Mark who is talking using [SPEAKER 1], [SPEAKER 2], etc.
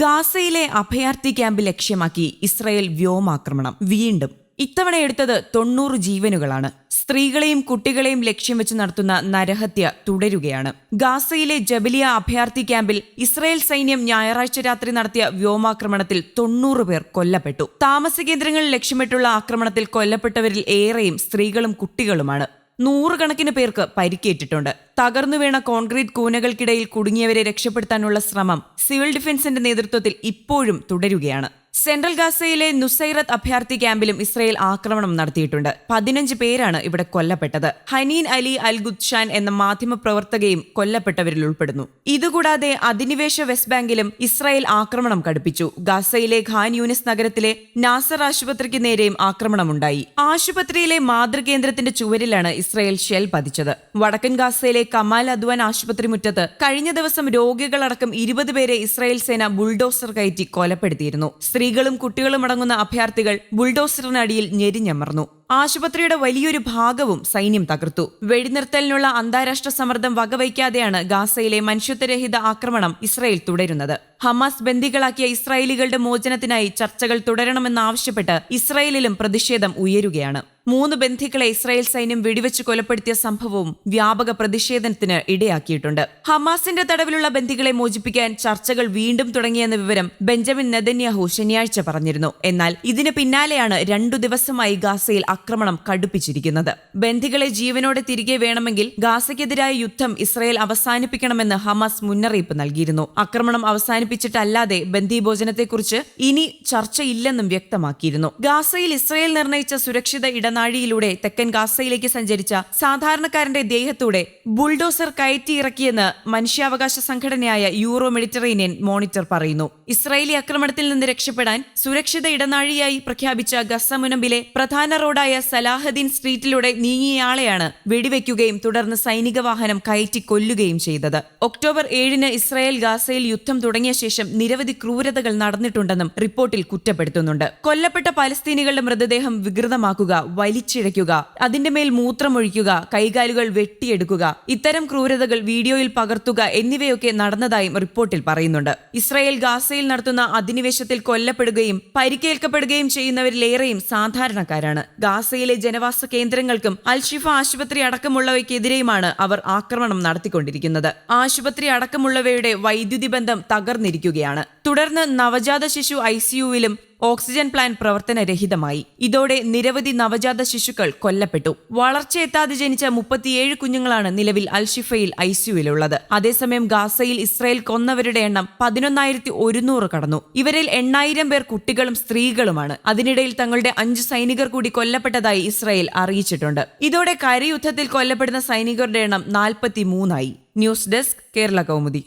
[SPEAKER 1] ഗാസയിലെ അഭയാർത്ഥി ക്യാമ്പ് ലക്ഷ്യമാക്കി ഇസ്രായേൽ വ്യോമാക്രമണം. വീണ്ടും ഇത്തവണ എടുത്തത് തൊണ്ണൂറ് ജീവനുകളാണ്. സ്ത്രീകളെയും കുട്ടികളെയും ലക്ഷ്യം വെച്ച് നടത്തുന്ന നരഹത്യ തുടരുകയാണ്. ഗാസയിലെ ജബലിയ അഭയാർത്ഥി ക്യാമ്പിൽ ഇസ്രായേൽ സൈന്യം ഞായറാഴ്ച രാത്രി നടത്തിയ വ്യോമാക്രമണത്തിൽ തൊണ്ണൂറ് പേർ കൊല്ലപ്പെട്ടു. താമസ കേന്ദ്രങ്ങൾ ലക്ഷ്യമിട്ടുള്ള ആക്രമണത്തിൽ കൊല്ലപ്പെട്ടവരിൽ ഏറെയും സ്ത്രീകളും കുട്ടികളുമാണ്. നൂറുകണക്കിന് പേർക്ക് പരിക്കേറ്റിട്ടുണ്ട്. തകർന്നു വീണ കോൺക്രീറ്റ് കൂനകൾക്കിടയിൽ കുടുങ്ങിയവരെ രക്ഷപ്പെടുത്താനുള്ള ശ്രമം സിവിൽ ഡിഫൻസിന്റെ നേതൃത്വത്തിൽ ഇപ്പോഴും തുടരുകയാണ്. സെൻട്രൽ ഗാസയിലെ നുസൈറത്ത് അഭയാർത്ഥി ക്യാമ്പിലും ഇസ്രയേൽ ആക്രമണം നടത്തിയിട്ടുണ്ട്. പതിനഞ്ച് പേരാണ് ഇവിടെ കൊല്ലപ്പെട്ടത്. ഹനീൻ അലി അൽ ഗുദ്ഷാൻ എന്ന മാധ്യമ പ്രവർത്തകയും കൊല്ലപ്പെട്ടവരിൽ ഉൾപ്പെടുന്നു. ഇതുകൂടാതെ അധിനിവേശ വെസ്റ്റ് ബാങ്കിലും ഇസ്രായേൽ ആക്രമണം കടുപ്പിച്ചു. ഗാസയിലെ ഖാൻ യൂനിസ് നഗരത്തിലെ നാസർ ആശുപത്രിക്ക് നേരെയും ആക്രമണമുണ്ടായി. ആശുപത്രിയിലെ മാതൃകേന്ദ്രത്തിന്റെ ചുവരിലാണ് ഇസ്രായേൽ ഷെൽ പതിച്ചത്. വടക്കൻ ഗാസയിലെ കമാൽ അദ്വാൻ ആശുപത്രി മുറ്റത്ത് കഴിഞ്ഞ ദിവസം രോഗികളടക്കം ഇരുപത് പേരെ ഇസ്രായേൽ സേന ബുൾഡോസർ കയറ്റി കൊലപ്പെടുത്തിയിരുന്നു. സ്ത്രീകളും കുട്ടികളും അടങ്ങുന്ന അഭയാർത്ഥികൾ ബുൾഡോസറിനടിയിൽ ഞെരിഞ്ഞമർന്നു. ആശുപത്രിയുടെ വലിയൊരു ഭാഗവും സൈന്യം തകർത്തു. വെടിനിർത്തലിനുള്ള അന്താരാഷ്ട്ര സമ്മർദ്ദം വകവയ്ക്കാതെയാണ് ഗാസയിലെ മനുഷ്യത്വരഹിത ആക്രമണം ഇസ്രായേൽ തുടരുന്നത്. ഹമാസ് ബന്ദികളാക്കിയ ഇസ്രായേലികളുടെ മോചനത്തിനായി ചർച്ചകൾ തുടരണമെന്നാവശ്യപ്പെട്ട് ഇസ്രായേലിലും പ്രതിഷേധം ഉയരുകയാണ്. മൂന്ന് ബന്ധികളെ ഇസ്രായേൽ സൈന്യം വെടിവെച്ച് കൊലപ്പെടുത്തിയ സംഭവവും വ്യാപക പ്രതിഷേധത്തിന് ഇടയാക്കിയിട്ടുണ്ട്. ഹമാസിന്റെ തടവിലുള്ള ബന്ധികളെ മോചിപ്പിക്കാൻ ചർച്ചകൾ വീണ്ടും തുടങ്ങിയെന്ന വിവരം ബെഞ്ചമിൻ നെതന്യാഹു ശനിയാഴ്ച പറഞ്ഞിരുന്നു. എന്നാൽ ഇതിന് പിന്നാലെയാണ് രണ്ടു ദിവസമായി ഗാസയിൽ ആക്രമണം കടുപ്പിച്ചിരിക്കുന്നത്. ബന്ധികളെ ജീവനോടെ തിരികെ വേണമെങ്കിൽ ഗാസയ്ക്കെതിരായ യുദ്ധം ഇസ്രയേൽ അവസാനിപ്പിക്കണമെന്ന് ഹമാസ് മുന്നറിയിപ്പ് നൽകിയിരുന്നു. ആക്രമണം അവസാനിപ്പിച്ചിട്ടല്ലാതെ ബന്ദിഭോജനത്തെക്കുറിച്ച് ഇനി ചർച്ചയില്ലെന്നും വ്യക്തമാക്കിയിരുന്നു. ഗാസയിൽ ഇസ്രയേൽ നിർണയിച്ച സുരക്ഷിത ഇടനാഴിയിലൂടെ തെക്കൻ ഗാസയിലേക്ക് സഞ്ചരിച്ച സാധാരണക്കാരന്റെ ദേഹത്തൂടെ ബുൾഡോസർ കയറ്റിയിറക്കിയെന്ന് മനുഷ്യാവകാശ സംഘടനയായ യൂറോ മെഡിറ്ററേനിയൻ മോണിറ്റർ പറയുന്നു. ഇസ്രായേലി ആക്രമണത്തിൽ നിന്ന് രക്ഷപ്പെടാൻ സുരക്ഷിത ഇടനാഴിയായി പ്രഖ്യാപിച്ച ഗസ്സമുനമ്പിലെ പ്രധാന റോഡായ സലാഹദ്ദീൻ സ്ട്രീറ്റിലൂടെ നീങ്ങിയയാളെയാണ് വെടിവെക്കുകയും തുടർന്ന് സൈനിക വാഹനം കയറ്റി കൊല്ലുകയും ചെയ്തത്. ഒക്ടോബർ ഏഴിന് ഇസ്രായേൽ ഗാസയിൽ യുദ്ധം തുടങ്ങിയ ശേഷം നിരവധി ക്രൂരതകൾ നടന്നിട്ടുണ്ടെന്നും റിപ്പോർട്ടിൽ കുറ്റപ്പെടുത്തുന്നുണ്ട്. കൊല്ലപ്പെട്ട പലസ്തീനികളുടെ മൃതദേഹം വികൃതമാക്കുക വലിച്ചിഴയ്ക്കുക അതിന്റെ മേൽ മൂത്രമൊഴിക്കുക കൈകാലുകൾ വെട്ടിയെടുക്കുക ഇത്തരം ക്രൂരതകൾ വീഡിയോയിൽ പകർത്തുക എന്നിവയൊക്കെ നടന്നതായും റിപ്പോർട്ടിൽ പറയുന്നുണ്ട്. ഇസ്രായേൽ ഗാസയിൽ നടത്തുന്ന അധിനിവേശത്തിൽ കൊല്ലപ്പെടുകയും പരിക്കേൽക്കപ്പെടുകയും ചെയ്യുന്നവരിലേറെയും സാധാരണക്കാരാണ്. ഗാസയിലെ ജനവാസ കേന്ദ്രങ്ങൾക്കും അൽഷിഫ ആശുപത്രി അടക്കമുള്ളവയ്ക്കെതിരെയുമാണ് അവർ ആക്രമണം നടത്തിക്കൊണ്ടിരിക്കുന്നത്. ആശുപത്രി അടക്കമുള്ളവയുടെ വൈദ്യുതി ബന്ധം തകർന്നിരിക്കുകയാണ്. തുടർന്ന് നവജാത ശിശു ഐസിയുവിലും ഓക്സിജൻ പ്ലാൻ പ്രവർത്തനരഹിതമായി. ഇതോടെ നിരവധി നവജാത ശിശുക്കൾ കൊല്ലപ്പെട്ടു. വളർച്ചയെത്താതെ ജനിച്ച മുപ്പത്തിയേഴ് കുഞ്ഞുങ്ങളാണ് നിലവിൽ അൽഷിഫയിൽ ഐസിയുവിലുള്ളത് അതേസമയം ഗാസയിൽ ഇസ്രായേൽ കൊന്നവരുടെ എണ്ണം പതിനൊന്നായിരത്തി ഒരുന്നൂറ് കടന്നു. ഇവരിൽ എണ്ണായിരം പേർ കുട്ടികളും സ്ത്രീകളുമാണ്. അതിനിടയിൽ തങ്ങളുടെ അഞ്ച് സൈനികർ കൂടി കൊല്ലപ്പെട്ടതായി ഇസ്രായേൽ അറിയിച്ചിട്ടുണ്ട്. ഇതോടെ കരയുദ്ധത്തിൽ കൊല്ലപ്പെടുന്ന സൈനികരുടെ എണ്ണം നാൽപ്പത്തി മൂന്നായി ന്യൂസ് ഡെസ്ക് കേരള കൗമുദി.